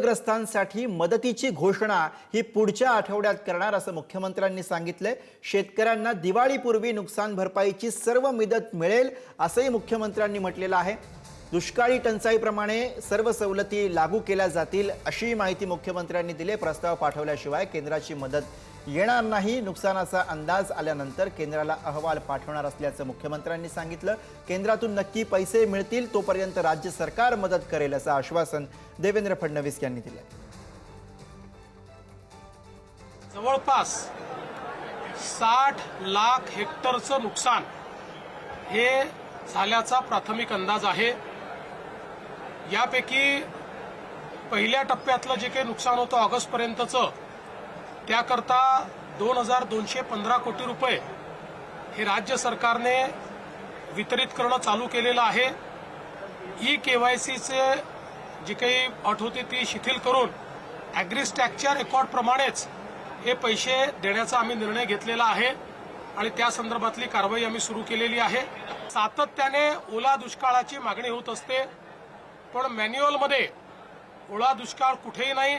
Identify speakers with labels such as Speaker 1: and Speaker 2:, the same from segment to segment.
Speaker 1: पूरग्रस्तांसाठी मदतीची घोषणा ही पुढच्या आठवड्यात करणार असं मुख्यमंत्र्यांनी सांगितलंय. शेतकऱ्यांना दिवाळीपूर्वी नुकसान भरपाईची सर्व मदत मिळेल असंही मुख्यमंत्र्यांनी म्हटलेलं आहे. दुष्काळी टंचाईप्रमाणे सर्व सवलती लागू केल्या जातील अशी माहिती मुख्यमंत्र्यांनी दिली प्रस्ताव पाठवल्याशिवाय केंद्राची मदत येणार नाही. नुकसानाचा अंदाज आल्यानंतर केंद्राला अहवाल पाठवणार असल्याचं मुख्यमंत्र्यांनी सांगितलं. केंद्रातून नक्की पैसे मिळतील तोपर्यंत राज्य सरकार मदत करेल असं आश्वासन देवेंद्र फडणवीस यांनी दिलं
Speaker 2: जवळपास साठ लाख हेक्टरचं नुकसान हे झाल्याचा प्राथमिक अंदाज आहे. यापैकी पहिल्या टप्प्यातलं जे काही नुकसान होतं ऑगस्टपर्यंतचं त्याकरता दोन हजार दोनशे पंधरा कोटी रुपये हे राज्य सरकारने वितरित करणं चालू केलेलं आहे. ई केवायसीचे जी काही अट होती ती शिथिल करून ॲग्रिस्टॅकच्या रेकॉर्डप्रमाणेच हे पैसे देण्याचा आम्ही निर्णय घेतलेला आहे आणि त्या संदर्भातली कारवाई आम्ही सुरू केलेली आहे. सातत्याने ओला दुष्काळाची मागणी होत असते पण मॅन्युअलमध्ये ओला दुष्काळ कुठेही नाही.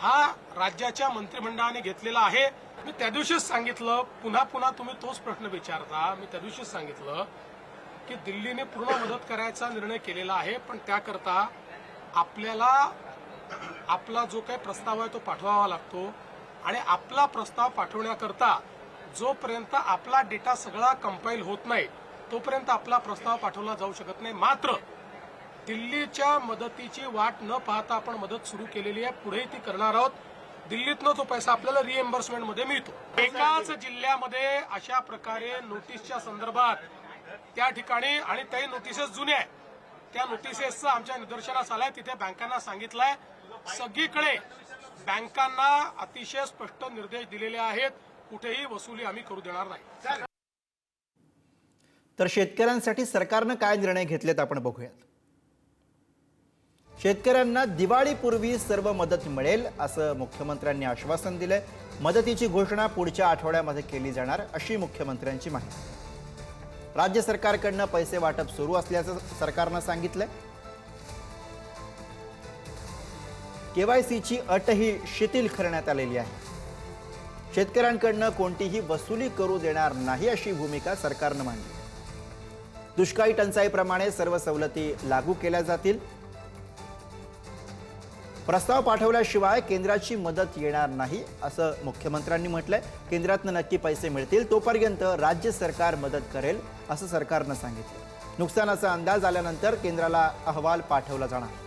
Speaker 2: हा राज्याच्या मंत्रिमंडळाने घेतलेला आहे. मी त्या दिवशीच सांगितलं पुन्हा पुन्हा तुम्ही तोच प्रश्न विचारता. मी त्या दिवशीच सांगितलं की दिल्लीने पूर्ण मदत करायचा निर्णय केलेला आहे पण त्याकरता आपल्याला आपला जो काही प्रस्ताव आहे तो पाठवावा लागतो. आणि आपला प्रस्ताव पाठवण्याकरता जोपर्यंत आपला डेटा सगळा कंपाईल होत नाही तोपर्यंत आपला प्रस्ताव पाठवला जाऊ शकत नाही. मात्र दिल्लीच्या मदतीची वाट न पाहता आपण मदत सुरू केलेली आहे. पुढेही ती करणार आहोत. दिल्लीतनं तो पैसा आपल्याला रिएम्बर्समेंटमध्ये मिळतो. एकाच जिल्ह्यामध्ये अशा प्रकारे नोटीसच्या संदर्भात त्या ठिकाणी आणि त्याही नोटिसेस जुन्या आहेत. त्या नोटिसेसचं आमच्या निदर्शनास आलंय. तिथे बँकांना सांगितलंय. सगळीकडे बँकांना अतिशय स्पष्ट निर्देश दिलेले आहेत. कुठेही वसुली आम्ही करू देणार नाही.
Speaker 1: तर शेतकऱ्यांसाठी सरकारनं काय निर्णय घेतलेत आपण बघूयात. शेतकऱ्यांना दिवाळीपूर्वी सर्व मदत मिळेल असं मुख्यमंत्र्यांनी आश्वासन दिलंय. मदतीची घोषणा पुढच्या आठवड्यामध्ये केली जाणार अशी मुख्यमंत्र्यांची माहिती. राज्य सरकारकडनं पैसे वाटप सुरू असल्याचं सरकारनं सांगितलंय. केवायसीची अटही शिथिल करण्यात आलेली आहे. शेतकऱ्यांकडनं कोणतीही वसुली करू देणार नाही अशी भूमिका सरकारनं मांडली. दुष्काळी टंचाईप्रमाणे सर्व सवलती लागू केल्या जातील. प्रस्ताव पाठवल्याशिवाय केंद्राची मदत येणार नाही असं मुख्यमंत्र्यांनी म्हटलंय. केंद्रातनं नक्की पैसे मिळतील तोपर्यंत राज्य सरकार मदत करेल असं सरकारनं सांगितलं नुकसानाचा अंदाज आल्यानंतर केंद्राला अहवाल पाठवला जाणार.